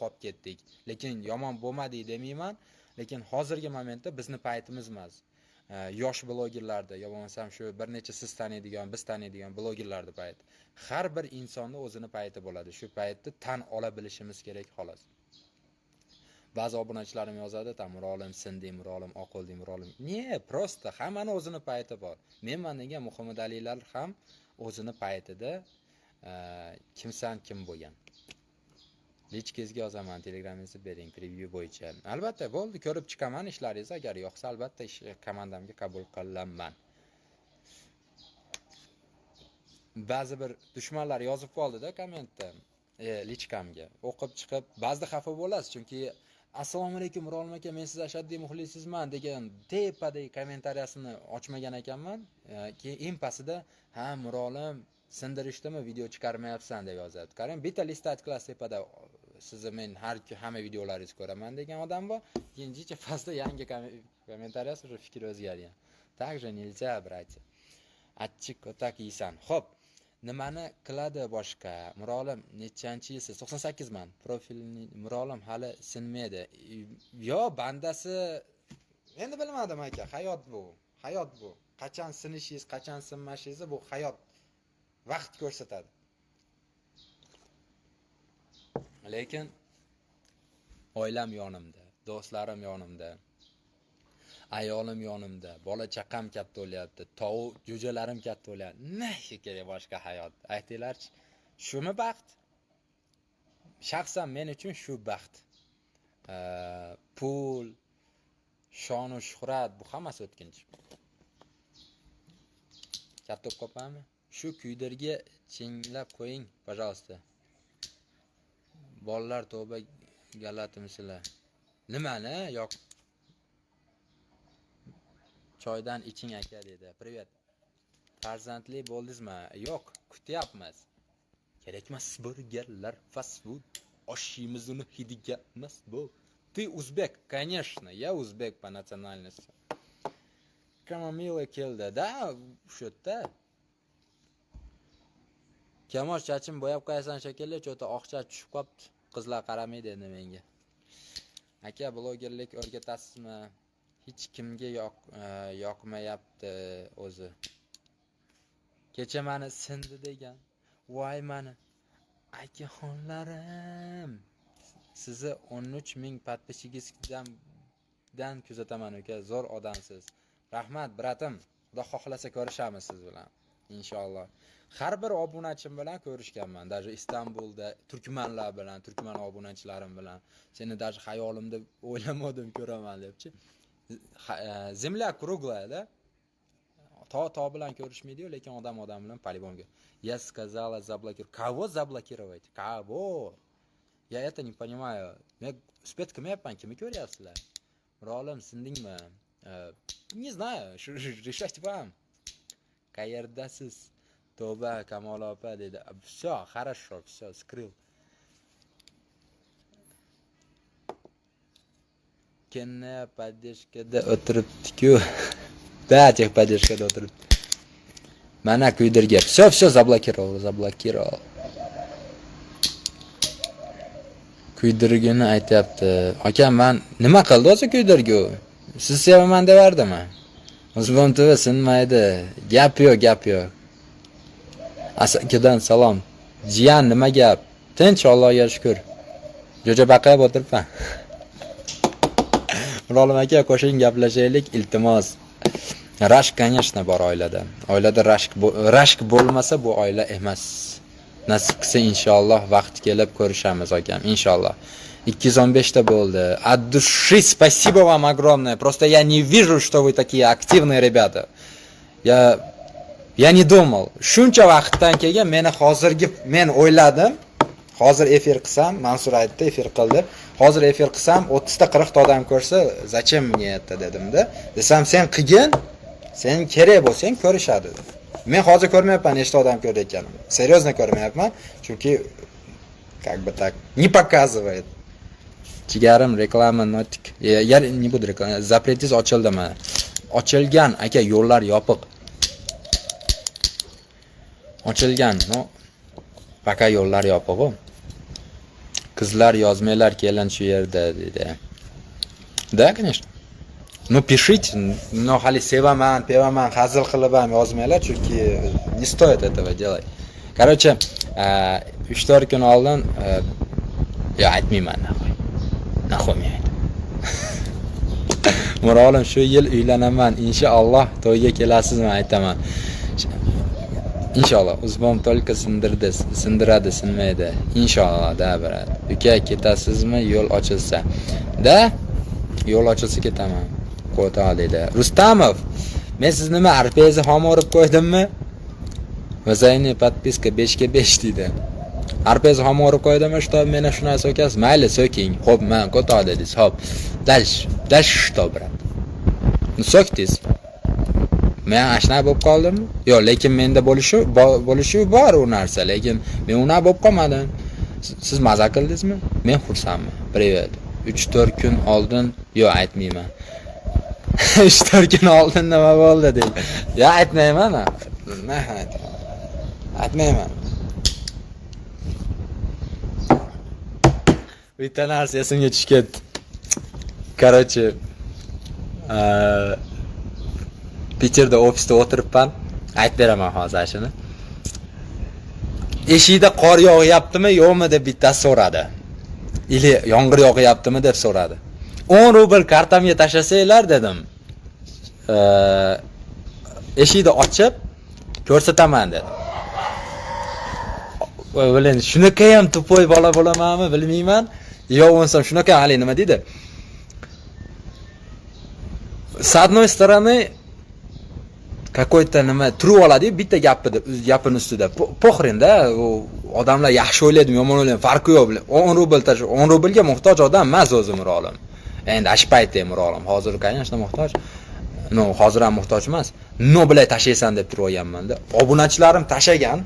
qolib ketdik. Lekin yomon bo'lmadik demayman. Lekin hozirgi momentda bizni paytimiz emas. Yosh blogerlarda yo bo'lmasam shu bir necha siz taniydigan biz taniydigan blogerlarni payti har bir insonni o'zini payti bo'ladi. Shu paytni tan ola bilishimiz kerak xolos. Ba'zi obunachilarim yozadi там mirolim sindi mirolim oqilding mirolim ne просто hammani o'zini payti bor. Menman degan muhammadalilar ham o'zini paytida kimsan kim bo'lgan? Lichkangizga yozaman telegramingizni bering preview bo'yicha. Albatta bo'ldi ko'rib chiqaman ishlaringizni agar yoqsa albatta ish komandamga qabul qilaman. Ba'zi bir dushmanlar yozib qoldida kommentda e, lichkamga. O'qib chiqib ba'zida xafa bo'lasiz chunki assalomu alaykum mirolim aka men siz ashaddiy muxlisizman degan tepadagi kommentariyasini ochmagan ekanman. E, keyin eng pastida ha mirolim sindirishdimi video chiqarmayapsan deb yozadi. Qarang bitta listat qilasiz tepada sizni men har hamma videolaringizni ko'raman degan odam bor. Keyingicha pastda yangi kommentariyasi уже fikr o'zgargan. Также нельзя братья. Achchiq ko'tak yeysan. Ho'p nimani qiladi boshqa? Mirolim nechanchi yilsiz to'qson sakkizman profilni mirolim hali sinmaydi. Yo bandasi endi bilmadim aka hayot bu hayot bu. Qachon sinishingiz qachon sinmashingizni bu hayot vaqt ko'rsatadi. Lekin oilam yonimda do'stlarim yonimda ayolim yonimda bola chaqam katta bo'lyapti tovuq jo'jalarim katta bo'lyapti. Nima kerak boshqa hayot. Aytinglarchi shumi baxt? Shaxsan men uchun shu baxt. Pul shonu shuhrat bu hammasi o'tkinchi. Katta bo'lib qolibmanmi shu kuydirgi chinglab qo'ying пожалуйста bolalar tovba galatimsizlar nimani? Yo'q. Choydan iching aka dedi. Привет. Farzandli bo'ldingizmi yo'q. Kutyapmiz. Kerakmas burgerlar fast food. Oshimizni hidiga mast bo'l ты узбек конечно. Я узбек по национальности. Kamomila keldi. Да o'sha yerda kamosh chachim bo'yab qo'yasan shekilli cho'ta oqcha tushib qolibdi qizlar qaramaydi endi menga. Aka blogerlik o'rgatasizmi? Hech kimga yoq e, yoqmayapti o'zi. Kecha mani sindi degan. Voy mani. Akaxonlarim sizni o'n uch ming podpischigizdan kuzataman uka. Zo'r odamsiz. Rahmat bratim. Xudo xohlasa ko'rishamiz siz bilan. Inshaalloh. Har bir obunachim bilan ko'rishganman. Даже istanbulda turkmanlar bilan turkman obunachilarim bilan. Seni даже hayolimda o'ylamadim ko'raman debchi. Земля круглая да to to bilan ko'rishmaydiyu lekin odam odam bilan polibonga я сказала заблокировать кого заблокировать? Кого? Я это не понимаю. Men spet qilmayapman kimni ko'ryapsizlar mirolim sindingmi не знаю решать вам. qayerdasiz tavba kamol opa dedi все хорошо все скрыл kenna поддержкада o'tiribdiku да техподдержкада o'tiribdi mana kuydirga все все заблокировал заблокировал kuydirgini aytyapti aka man nima qildi o'zi kuydirgi u siz sevaman devardimi Uzbon TV sinmaydi. Gap yo'q gap yo'q. Asakadan salom. Jiyan nima gap? Tinch allohga shukur. Jo'ja baqayib o'tiribman. Mirolim aka qo'shing gaplashaylik. Iltimos. Rashk конечно bor oilada. Oilada rashk rashk bo'lmasa bu oila emas. Nasib qilsa inshaalloh vaqt kelib ko'rishamiz akam inshaalloh. 215 ta bo'ldi от души спасибо вам огромное просто я не вижу что вы такие активные ребята я я не думал shuncha vaqtdan keyin meni hozirgi men o'yladim hozir efir qilsam mansur aytdi efir qildi hozir efir qilsam 30 ta 40 ta odam ko'rsa zачем мне это dedimda desam sen qilgin sen kerak bo'lsang ko'rishadi men hozir ko'rmayapman nechta odam ko'rayotganimni серьезно ko'rmayapman chunki как бы так не показывает Jigarim reklama notik. Ya не буду reklama? Запретиz ochildi mana. Ochilgan aka yo'llar yopiq. Ochilgan no. Пока yo'llar yopiq Qizlar yozmanglar kelin shu yerda dedi. Да, конечно. Ну, пишите, но hali sevaman, pevaman, hazil qilib ham yozmanglar, chunki не стоит этого делать. Короче, 3-4 kun oldin yo aytmayman nahoy. Nahoy men aytaman. Murolim shu yil uylanaman, inshaalloh to'yga kelasizmi aytaman. Inshaalloh uzbom только sindirdi, sindiradi, sinmaydi. Inshaalloh da brat. Uka ketasizmi yo'l ochilsa? Da yo'l ochilsa ketaman. Qo'ta dedi. Rustamov, men siz nima arpangizni xom urib qo'ydimmi? Vazayni подписка 5 ga 5 deydi. Arpangizni xom urib qo'ydimmi? Что meni shu narsa so'kasiz? Mayli, so'king. Xo'p, men qo'ta dedingiz. Xo'p. Дальше. Дальше что, брат? Ну, so'kdingiz. Men ashna bo'lib qoldimmi? Yo'q, lekin menda bo'lishi bo'lishi bor u narsa, lekin men una bo'lib qolmadim. Siz maza qildingizmi? Men xursandman. Привет. 3-4 kun oldin yo'q aytmayman. 3-4 kun oldin nima bo'ldi deydi. Yo'q aytmayman. Nima aytmayman. Bitta narsa esimga tushib ketdi. Короче, Peterda ofisda o'tiribman. Aytib beraman hozir shuni. Eshikda qor yog'yaptimi, yo'qmi deb bittasi so'radi. Ili yomg'ir yog'yaptimi deb so'radi. 10 rubl kartamga tashlasanglar dedim. Eshikni ochib ko'rsataman dedi. Voy, bilin, shunaqa ham tupoy bola bo'lamanmi, bilmayman. Yo, o'nsam shunaqa hali nima deydi? С одной стороны, какой-то nima turib oladi bitta gapida gapini ustida poxrinda u odamlar yaxshi o'ylaydimi yomon o'ylaydimi farqi yo'q 10 rubl o'n 10 rublga muhtoj odam emas o'zi Mirolim endi shu paytda Mirolim hozir конечно muhtoj no hozir ham muhtoj emas no bilay tashlaysan deb turib olganmanda obunachilarim tashagan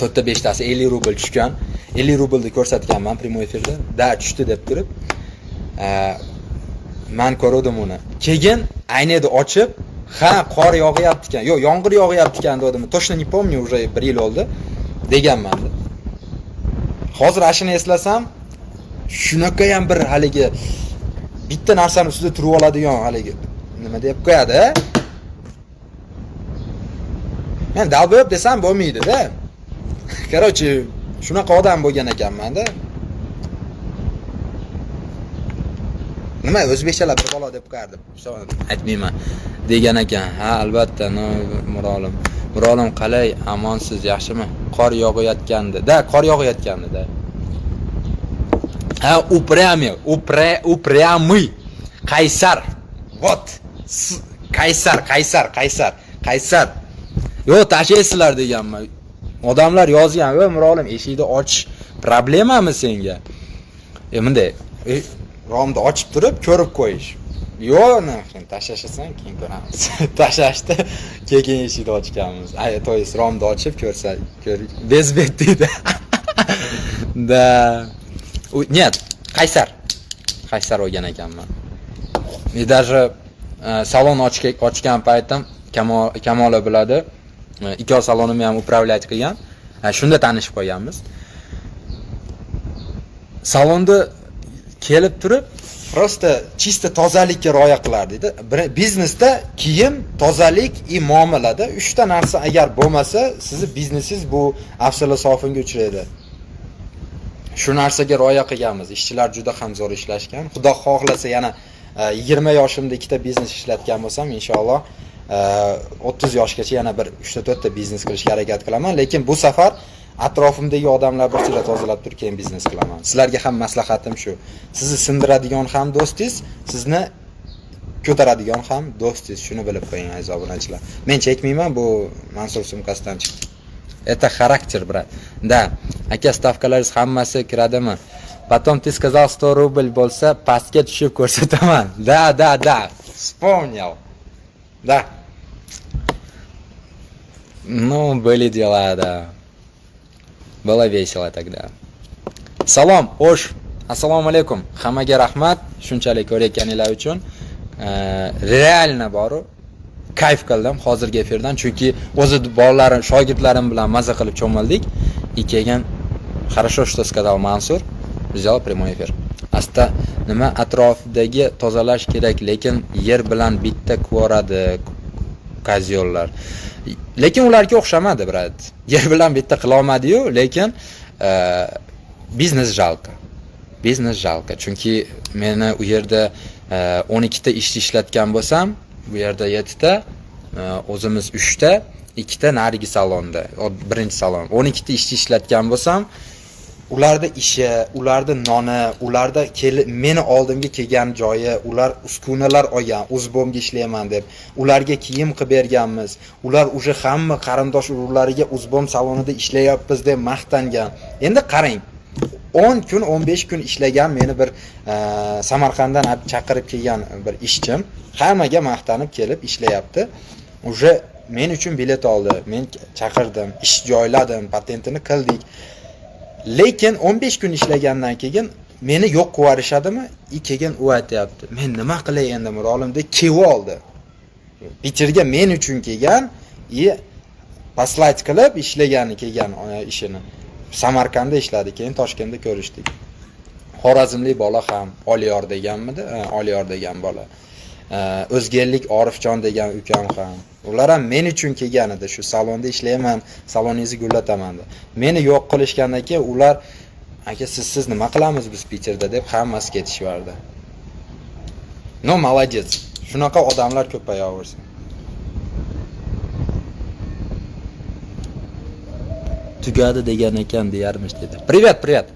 to'rtta beshtasi 50 rubl tushgan 50 rublni ko'rsatganman prямой efirda da tushdi deb turib man ko'rdim uni keyin ayniyni ochib ha qor yog'yapti ekan yo'q yomg'ir yog'yapti ekan dedim точно не помню уже bir yil oldi deganman hozir ashuni eslasam shunaqa ham bir haligi bitta narsani ustida turib oladigan haligi nima deb qo'yadi men dalboyob desam bo'lmaydi-da Короче shunaqa odam bo'lgan ekanmanda. Nima o'zbekchalab bir balo deb qo'yardim aytmayman. Degan ekan. Ha albatta no mirolim. Mirolim qalay amonsiz yaxshimi? Qor yog'ayotgandi da qor yog'ayotgandi da ha упрямый упрямый qaysar. Вот qaysar qaysar qaysar qaysar. Yo'q tashlaysizlar deganman. Odamlar yozgan va mirolim eshikni ochish problemami senga? E bunday e, romni ochib turib ko'rib qo'yish. Yo'q nima tashlashasan keyin ko'ramiz. Tashlashdi keyin eshikni ochganmiz. То есть romni ochib ko'rsa без бед deydi. Да нет qaysar. Qaysar olgan ekanman. И даже e, salon ochgan paytim kamola biladi. ikkov salonimni ham управлять qilgan shunda tanishib qolganmiz salonni kelib turib просто чисто tozalikka rioya qilardi biznesda kiyim tozalik и muomalada uchta narsa agar bo'lmasa sizni biznesingiz bu afsala sofinga uchraydi shu narsaga rioya qilganmiz ishchilar juda ham zo'r ishlashgan xudo xohlasa yana yigirma yoshimda ikkita biznes ishlatgan bo'lsam inshaalloh o'ttiz yoshgacha yana bir uchta to'rtta biznes qilishga harakat qilaman. Lekin bu safar atrofimdagi odamlar bir chetda tozalab turib keyin biznes qilaman. Sizlarga ham maslahatim shu. Sizni sindiradigan ham do'stingiz sizni ko'taradigan ham do'stingiz. Shuni bilib qo'ying aziz obunachilar. Men chekmayman bu mansur sumkasidan chiqdi. Это характер брат да aka stavkalaringiz hammasi kiradimi? Потом ты сказал 100 rubl bo'lsa pastga tushib ko'rsataman. Да да да вспомнил да ну были дела да Было весело тогда. Salom, xo'sh. Assalomu alaykum. Hammaga rahmat shunchalik ko'rayotganinglar uchun. Realno boru kayf qildim hozirgi efirdan chunki o'zi bolalarim, shogirdlarim bilan maza qilib cho'mildik. И keyin хорошо, что сказал Mansur. Взял прямой эфир. Asta nima atrofidagi tozalash kerak, lekin yer bilan bitta kvoradi kazyollar. Lekin ularga o'xshamadi, brat. Yer bilan bitta qila olmadi-yu, lekin e, biznes jalqa. Biznes jalqa. Chunki meni u yerda 12 ta ishchi ishlatgan bo'lsam, bu yerda 7 ta, e, o'zimiz 3 ta, ikkita narigi salonda, birinchi salon. 12 ta ishchi ishlatgan bo'lsam, ularda ishi, ularda noni, ularda meni oldimga kelgan joyi, ular uskunalar olgan, o'zbomga ishlayman deb, ularga kiyim qilib berganmiz. Ular уже hamma qarindosh urug'lariga o'zbom salonida ishlayapmiz deb maqtangan. Endi qarang, 10 kun, 15 kun ishlagan meni bir e, Samarqanddan chaqirib kelgan bir ishchim hammaga maqtanib kelib ishlayapti. Уже men uchun bilet oldi. Men chaqirdim, ish joyladim, patentini qildik. Lekin 15 kun ishlagandan keyin meni yo'q qilib yuborishadimi? I keyin u aytayapti. Men nima qilay endi Mirolim deb kelib oldi. Bitirga men uchun kelgan, i paslait qilib ishlagani kelgan ishini. Samarqandda ishladi, keyin Toshkentda ko'rishdik. Xorazmlik bola ham Oliyor deganmidi? Oliyor degan bola. O'zgellik Orifjon degan ukam ham Ular ham men uchun kelgan edi, shu salonda ishlayman, saloningizni gullataman deb. Meni yo'q qilishgandan keyin ular aka siz siz nima qilamiz biz Piterda deb hammasi ketishyapti. No, молодец. Shunaqa odamlar ko'payaversin. Tugadi degan ekan deyarmish dedi. Привет, привет.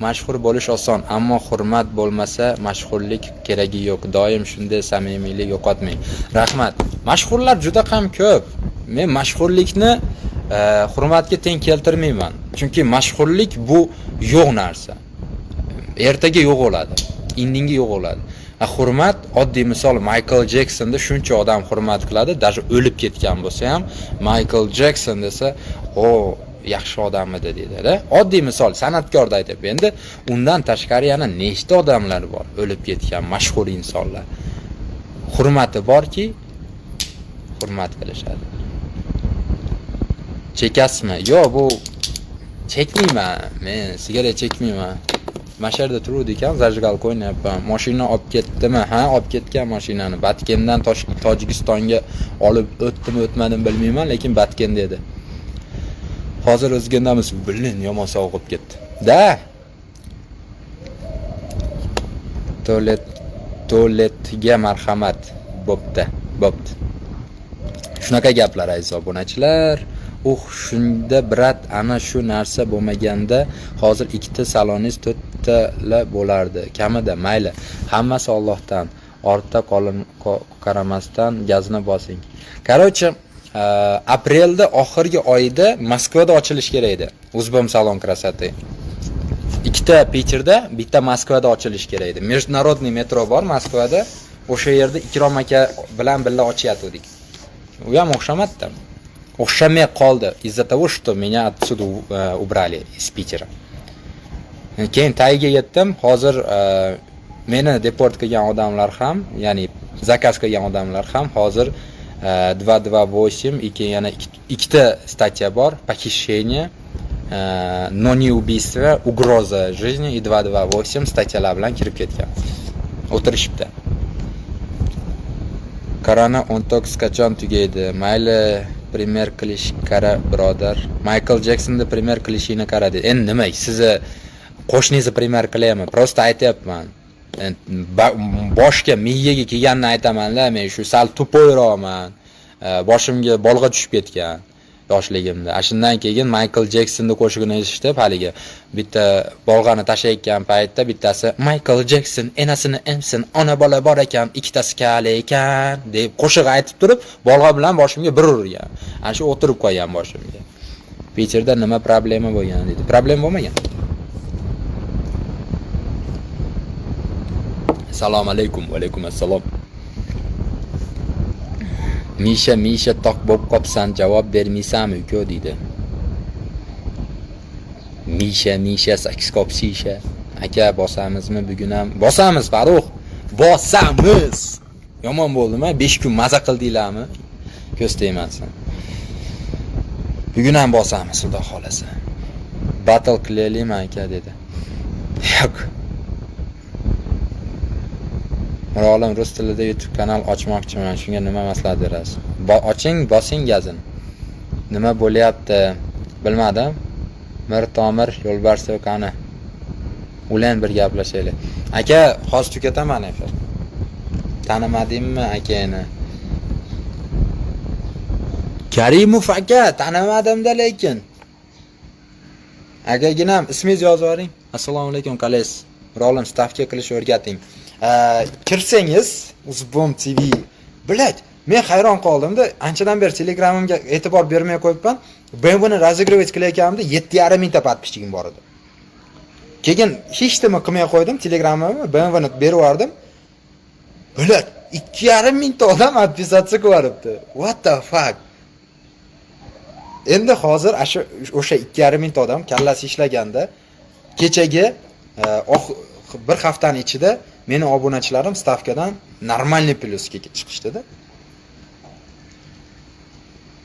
Mashhur bo'lish oson, ammo hurmat bo'lmasa mashhurlik keragi yo'q. Doim shunday samimiylik yo'qotmang. Rahmat. Mashhurlar juda ham ko'p. Men mashhurlikni e, hurmatga teng keltirmayman. Chunki mashhurlik bu yo'q narsa. Ertaga yo'q bo'ladi. Indinga yo'q bo'ladi. E, hurmat oddiy misol Michael jeksonni shuncha odam hurmat qiladi, даже o'lib ketgan bo'lsa ham Michael Jekson desa, "O, yaxshi odam edi Oddiy misol san'atkorda aytib, endi undan tashqari yana nechta odamlar bor, o'lib ketgan mashhur insonlar. Hurmati borki, hurmat qilishadi. Chekasizmi? Yo'q, bu chekmayman. Men sigaret chekmayman. Masharda turuvdi ekan, zajgal o'ynayapman. Mashina olib ketdimi? Ha, olib ketgan mashinani. Batkendan Tojikistonga olib o'tdimi, o'tmadim bilmayman, lekin batkenda edi Hozir o'zgandamiz, blin, yomon sovuq bo'lib ketdi. Da. Tualet tualetga marhamat. Bo'pti, bo'pti. Shunaqa gaplar aziz obunachilar. Uh, shunda brat ana shu narsa bo'lmaganda hozir ikkita saloningiz to'rttala bo'lardi. Kamida mayli. Hammasi Allohdan. Ortda qolin qaramasdan gazni bosing. Короче, Э, aprelda oxirgi oyida Moskvada ochilish kerak edi. Uzbom salon красоты Ikkita Peterda, bitta Moskvada ochilish kerak edi. Международный metro bor Moskvada. O'sha yerda Ikrom aka bilan birga ochyatdik. U ham o'xshamadida. O'xshamay qoldi из-за того, что меня отсюда э, убрали из Питера. Keyin tagiga yetdim. Hozir э, meni deport qilgan odamlar ham, ya'ni zakaz qilgan odamlar ham hozir 228 и yana ikkita statya bor похищение но не убийство угроза жизни и 228 statyalar bilan kirib ketgan o'tirishibdi korona 19 qachon tugaydi mayli primer qilish qara birodar maykl jeksonni primer qilishingni qara dedi endi nima sizni qo'shningizni primer qilyapman просто aytyapman boshga miyaga kelganini aytaman-da, men shu sal tupoyroqman. Boshimga bolg'a tushib ketgan yoshligimda. Ashundan keyin Michael Jeksonni qo'shig'ini eshitib, haligi bitta bolg'ani tashayotgan paytda bittasi Michael Jekson enasini emsin, ona bola bor ekan, ikkitasi kali ekan deb qo'shiq aytib turib, bolg'a bilan boshimga bir urgan. Ana shu o'tirib qo'ygan boshimga. Peterda nima problema bo'lgan dedi. Problem bo'lmagan. Selam aleyküm. Aleyküm esselam. Mişe mişe tak bop kapsan cevap vermisem hükü dedi. Mişe mişe seks kop şişe. Aka bosamiz mi bugun ham? Bosamiz Farux. Bosamiz. Yomon bo'ldimi? 5 kun maza qildinglarmi? Ko'z tegmasin. Bugun ham bosamiz, xudo xolasa. Battle qilaylikmi aka dedi. Yo'q. Mirolim rus tilida YouTube kanal ochmoqchiman. Shunga nima maslahat berasiz? Bo oching, bosing gazin. Nima bo'lyapti? Bilmadim. Mir Tomir Yo'lbarsov qani? Ulan bir gaplashaylik. Aka, hozir tugataman efir. Tanimadingmi akani? Karimov aka, tanimadim-da lekin. Akaginam ismingiz yozib yuboring. Assalomu alaykum, qalaysiz? Mirolim stavka qilish o'rgating. kirsangiz Uzbom TV. Bilad, men hayron qoldimda. Anchadan beri Telegramimga e'tibor bermay qo'yibman. BMWni razigrovать qilayotganimda 7,5 mingta подписчигim bor edi. Keyin hech nima qilmay qo'ydim, Telegramimni BMWni berib yubordim. Bilad, 2,5 mingta odam подписаться qilyapti. What the fuck? Endi hozir ashu o'sha 2,5 mingta odam kallasi ishlaganda kechagi e, ox- bir haftani ichida meni obunachilarim stavkadan нормальный plyusga chiqishdida.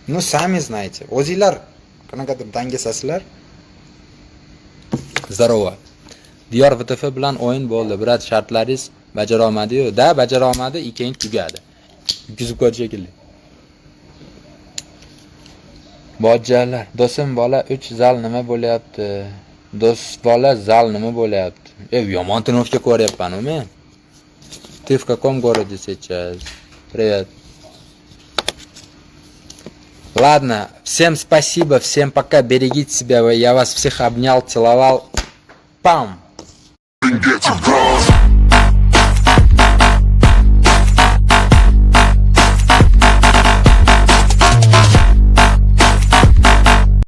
Ну, sami знаете. O'zinglar qanaqadir dangasasizlar. Здорово. Diyor VTF bilan o'yin bo'ldi. Brat, shartlaringiz bajara olmadi-yu. Da, bajara olmadi, keyin tugadi. Yutqizib qo'ydi shekilli. Bojjalar, do'stim bola 3 zal nima bo'lyapti? Do'st bola zal nima bo'lyapti? E, yomon tinovka ko'ryapman men. Ты в каком городе сейчас? Привет. Ладно, всем спасибо, всем пока, берегите себя, я вас всех обнял, целовал. Пам!